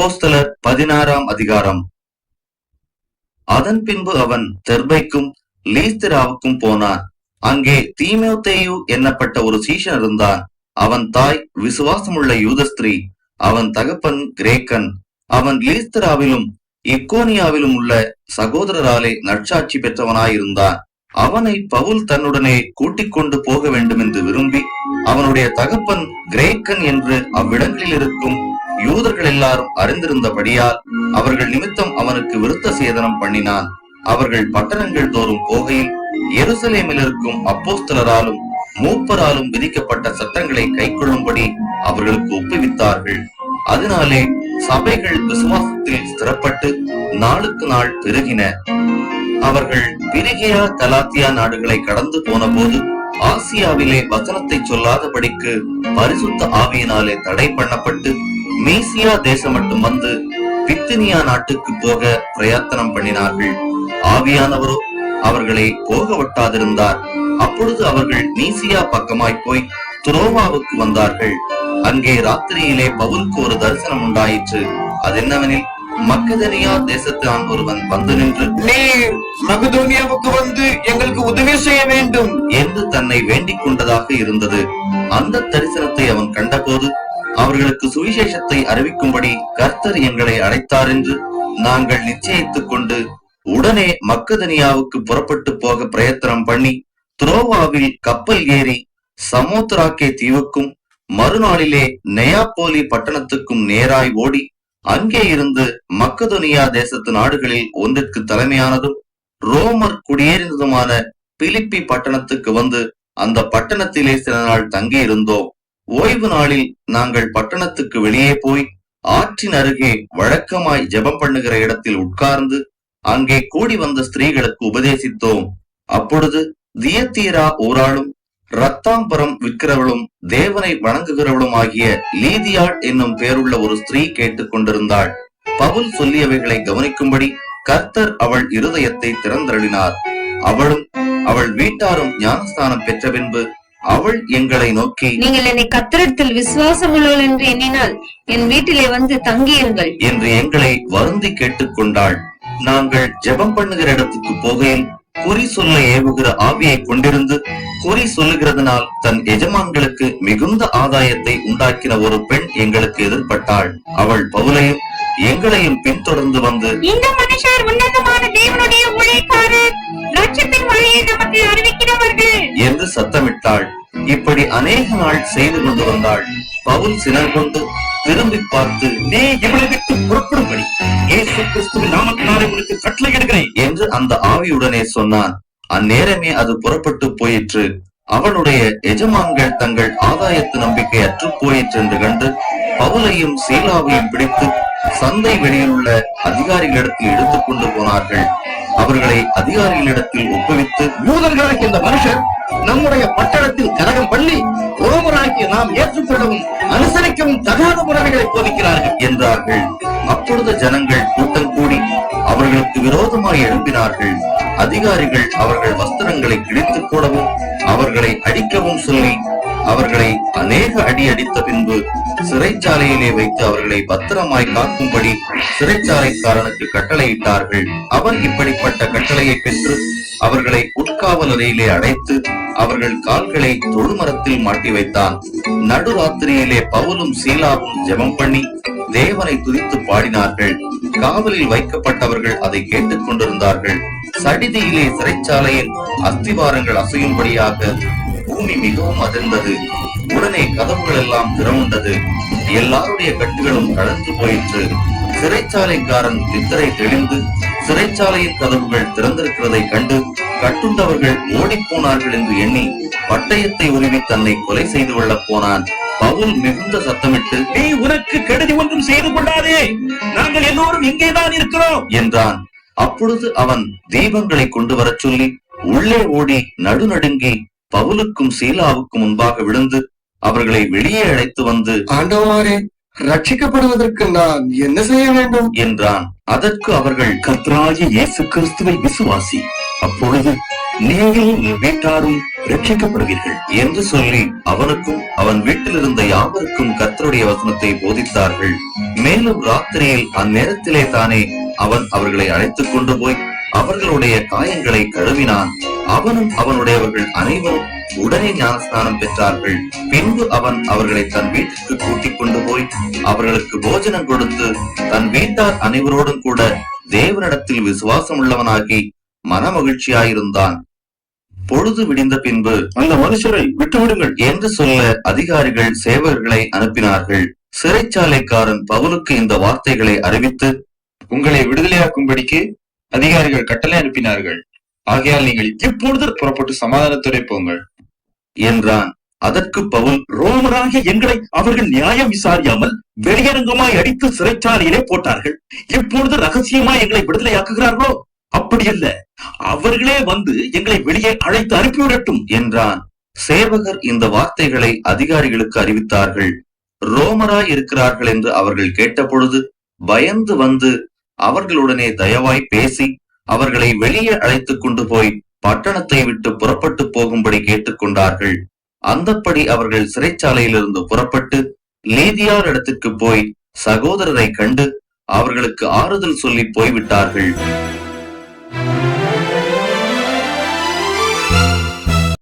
அப்போஸ்தலர் பதினாறாம் அதிகாரம். அதன் பின்பு அவன் தெர்பைக்கும் லீஸ்திராவுக்கும் போனான். அங்கே தீமோத்தேயு என்னப்பட்ட ஒரு சீஷன் இருந்தான். அவன் தாய் விசுவாசமுள்ள யூதஸ்திரீ அவன் தகப்பன் கிரேக்கன். அவன் லீஸ்திராவிலும் இக்கோனியாவிலும் உள்ள சகோதரராலே நற்சாட்சி பெற்றவனாயிருந்தான். அவனை பவுல் தன்னுடனே கூட்டிக் கொண்டு போக வேண்டும் என்று விரும்பி அவனுடைய தகப்பன் கிரேக்கன் என்று அவ்விடங்களில் இருக்கும் யூதர்கள் எல்லாரும் அறிந்திருந்தபடியால் அவர்கள் நிமித்தம் அவனுக்கு விருத்த சேதனம் பண்ணினான். அவர்கள் பட்டணங்கள் தோறும் போகையில் எருசலேமில் இருக்கும் அப்போஸ்தலராலும் மூப்பராலும் விதிக்கப்பட்ட சட்டங்களை கைக்கொள்ளும்படி அவர்களுக்கு ஒப்புவித்தார்கள். அதனாலே சபைகள் விசுவாசத்தில் ஸ்திரப்பட்டு நாளுக்கு நாள் பெருகின. அவர்கள் பிரிகியா கலாத்தியா நாடுகளை கடந்து போன போது ஆசியாவிலே வசனத்தை சொல்லாதபடிக்கு பரிசுத்த ஆவியினாலே தடை பண்ணப்பட்டு மீசியா தேசம் மட்டும் வந்து பித்தினியா நாட்டுக்கு போக பிரயத்தனம் பண்ணினார்கள். ஆவியானவரோ அவர்களை போக விட்டாதிருந்தார் அப்பொழுது அவர்கள் மீசியா பக்கமாய் போய் துரோவாவுக்கு வந்தார்கள். அங்கே ராத்திரியிலே பவுலுக்கு ஒரு தரிசனம் உண்டாயிற்று. அது என்னவெனில் மக்கதனியா தேசத்தான் ஒருவன் வந்து நின்று நீர் மகதோனியாவுக்கு வந்து எங்களுக்கு உதவி செய்ய வேண்டும். என்று தன்னை வேண்டிக் கொண்டதாக இருந்தது. அந்த தரிசனத்தை அவன் கண்டபோது அவர்களுக்கு சுவிசேஷத்தை அறிவிக்கும்படி கர்த்தர் எங்களை அழைத்தார் என்று நாங்கள் நிச்சயித்துக் கொண்டு உடனே மக்கதனியாவுக்கு புறப்பட்டு போக பிரயத்தனம் பண்ணி துரோவாவில் கப்பல் ஏறி சமோத்ராக்கே தீவுக்கும் மறுநாளிலே நெயாப்போலி பட்டணத்துக்கும் நேராய் ஓடி அங்கே இருந்து மக்கதோனியா தேசத்து நாடுகளில் ஒன்றிற்கு தலைமையானதும் ரோமர் குடியேறினதுமான பிலிப்பி பட்டணத்துக்கு வந்து அந்த பட்டணத்திலே சில நாள் தங்கி இருந்தோம் ஓய்வு நாளில் நாங்கள் பட்டணத்துக்கு வெளியே போய் ஆற்றின் அருகே வழக்கமாய் ஜெபம் பண்ணுகிற இடத்தில் உட்கார்ந்து அங்கே கூடி வந்த ஸ்திரீகளுக்கு உபதேசித்தோம். அப்பொழுது தியத்தீரா ஓராளும் ரத்தாம்பரம் விற்கிறவளும் தேவனை வணங்குகிறவளும் ஆகிய லீதியாள் என்னும் பேருள்ள ஒரு ஸ்திரீ கேட்டுக் கொண்டிருந்தாள். பவுல் சொல்லியவைகளை கவனிக்கும்படி கர்த்தர் அவள் இருதயத்தை திறந்தருளினார். அவளும் அவள் வீட்டாரும் ஞானஸ்தானம் பெற்ற பின்பு அவள் எங்களை நோக்கி நீங்கள் என்னை கத்திரத்தில் விசுவாசம் உள்ளவள் என்று எண்ணினால் என் வீட்டிலே வந்து தங்கியிருங்கள். என்று எங்களை வருந்தி கேட்டுக்கொண்டாள். நாங்கள் ஜெபம் பண்ணுகிற இடத்துக்கு போகையில் குறி சொல்ல ஏவுகிற ஆவியை கொண்டிருந்து குறி சொல்லுகிறதுனால் தன் எஜமான்களுக்கு மிகுந்த ஆதாயத்தை உண்டாக்கின ஒரு பெண் எங்களுக்கு எதிர்பட்டாள். அவள் பவுலையும் எங்களையும் பின்தொடர்ந்து வந்து இந்த மனுஷர் உன்னதமான தேவனுடைய ஊழியக்காரர் லட்சத்தின் வழியை நமக்கு அறிவிக்கிறவர்கள். என்று சத்தமிட்டாள். இப்படி அநேக நாள் செய்து கொண்டு வந்தாள். பவுல் சினர் கொண்டு திரும்பி பார்த்து நீ இவளை விட்டு புறப்படும்படி. இயேசு கிறிஸ்துவின் நாமத்தினாலே உனக்கு கட்டளை எடுக்கிறேன். என்று அந்த ஆவியுடனே சொன்னான். அந்நேரமே அது புறப்பட்டு போயிற்று. அவளுடைய எஜமான்கள் தங்கள் ஆதாயத்து நம்பிக்கை அற்று போயிற்று என்று கண்டு பவுலையும் சீலாவையும் பிடித்து சந்தை வெளியில் உள்ள அதிகாரிகளிடத்தில் எடுத்துக் கொண்டு போனார்கள். அவர்களை அதிகாரிகளிடத்தில் ஒப்புவித்து யூதர்களுக்கு இந்த மனுஷர் நம்முடைய பட்டணத்தில் கலகம் பண்ணி ரோமராகிய நாம் ஏற்றுக்கொள்ளவும் அனுசரிக்கவும் தகாத முறைகளை போதிக்கிறார்கள் என்றார்கள். அப்பொழுது ஜனங்கள் கூட்டம் கூடி அவர்களுக்கு விரோதமாய் எழுப்பினார்கள் அதிகாரிகள் அவர்கள் வஸ்திரங்களை கிழித்துக் போடவும் அவர்களை அடிக்கவும் சொல்லி அவர்களை அநேக அடி அடித்த பின்பு சிறைச்சாலையிலே வைத்து அவர்களை பத்திரமாய் காக்கும்படி சிறைச்சாலைக்காரனுக்கு கட்டளையிட்டார்கள். அவர் இப்படிப்பட்ட கட்டளையை பெற்று அவர்களை உட்காவல் அறையிலே அடைத்து அவர்கள் கால்களை தொழுமரத்தில் மாட்டி வைத்தான். நடுராத்திரியிலே பவுலும் சீலாவும் ஜெபம் பண்ணி தேவனை துதித்து பாடினார்கள். காவலில் வைக்கப்பட்டவர்கள் அதை கேட்டுக் கொண்டிருந்தார்கள் சடிதியிலே சிறைச்சாலையில் அஸ்திவாரங்கள் அசையும்படியாக பூமி மிகவும் அதிர்ந்தது உடனே கதவுகள் எல்லாம் திறவுண்டது. எல்லாருடைய கட்டுகளும் கலந்து போயிற்று. சிறைச்சாலைக்காரன் நித்திரை தெளிந்து சிறைச்சாலையின் கதவுகள் திறந்திருக்கிறதை கண்டு கட்டுண்டவர்கள் ஓடிப்போனார்கள் என்று எண்ணி பட்டயத்தை உருவி தன்னை கொலை செய்து கொள்ளப் போனான். பவுல் மிகுந்த சத்தமிட்டு நீ உனக்கு கெடுதி ஒன்றும் செய்து கொள்ளாதே. நாங்கள் எல்லோரும் இங்கேதான் இருக்கிறோம். என்றான். அப்பொழுது அவன் தீபங்களை கொண்டு வரச் சொல்லி உள்ளே ஓடி நடுநடுங்கி பவுலுக்கும் சீலாவுக்கும் முன்பாக விழுந்து அவர்களை வெளியே அழைத்து வந்து ஆண்டவரே ரட்சிக்கப்படுவதற்கு நான் என்ன செய்ய வேண்டும்? என்றான். அதற்கு அவர்கள் கர்த்தராகிய இயேசு கிறிஸ்துவை விசுவாசி அப்பொழுது நீங்கள் உன் வீட்டாரும் ரட்சிக்கப்படுவீர்கள் என்று சொல்லி அவனுக்கும் அவன் வீட்டில் இருந்த யாவருக்கும் கர்த்தருடைய வசனத்தை போதித்தார்கள். மேலும் ராத்திரியில் அந்நேரத்திலே தானே அவன் அவர்களை அழைத்துக் கொண்டு போய் அவர்களுடைய காயங்களை கழுவினான். அவனும் அவனுடையவர்கள் அனைவரும் உடனே ஞானஸ்நானம் பெற்றார்கள். பின்பு அவன் அவர்களை தன் வீட்டிற்கு கூட்டிக் கொண்டு போய் அவர்களுக்கு போஜனம் கொடுத்து தன் வீட்டார் அனைவரோடும் கூட தேவனிடத்தில் விசுவாசம் உள்ளவனாகி மனமகிழ்ச்சியாயிருந்தான். பொழுது விடிந்த பின்பு அந்த மனுஷரை விட்டுவிடுங்கள் என்று சொல்ல அதிகாரிகள் சேவகர்களை அனுப்பினார்கள். சிறைச்சாலைக்காரன் பவுலுக்கு இந்த வார்த்தைகளை அறிவித்து உங்களை விடுதலையாக்கும்படிக்கு அதிகாரிகள் கட்டளை அனுப்பினார்கள். ஆகையால் நீங்கள் இப்பொழுது புறப்பட்டு சமாதானத்துறை போங்கள்? என்றான். அதற்கு பவுல் ரோமராகிய எங்களை அவர்கள் நியாயம் விசாரியாமல் வெளியரங்கமாய் அடித்து சிறைச்சாலையிலே போட்டார்கள். இப்பொழுது ரகசியமாய் எங்களை விடுதலையாக்குகிறார்களோ அப்படியல்ல. அவர்களே வந்து எங்களை வெளியே அழைத்து அனுப்பிவிடட்டும் என்றான். சேவகர் இந்த வார்த்தைகளை அதிகாரிகளுக்கு அறிவித்தார்கள். ரோமராய் இருக்கிறார்கள் என்று அவர்கள் கேட்டபொழுது பயந்து வந்து அவர்களுடனே தயவாய் பேசி அவர்களை வெளியே அழைத்துக் கொண்டு போய் பட்டணத்தை விட்டு புறப்பட்டு போகும்படி கேட்டுக்கொண்டார்கள். அந்தப்படி அவர்கள் சிறைச்சாலையிலிருந்து புறப்பட்டு லீதியார் இடத்துக்கு போய் சகோதரரை கண்டு அவர்களுக்கு ஆறுதல் சொல்லி போய்விட்டார்கள்.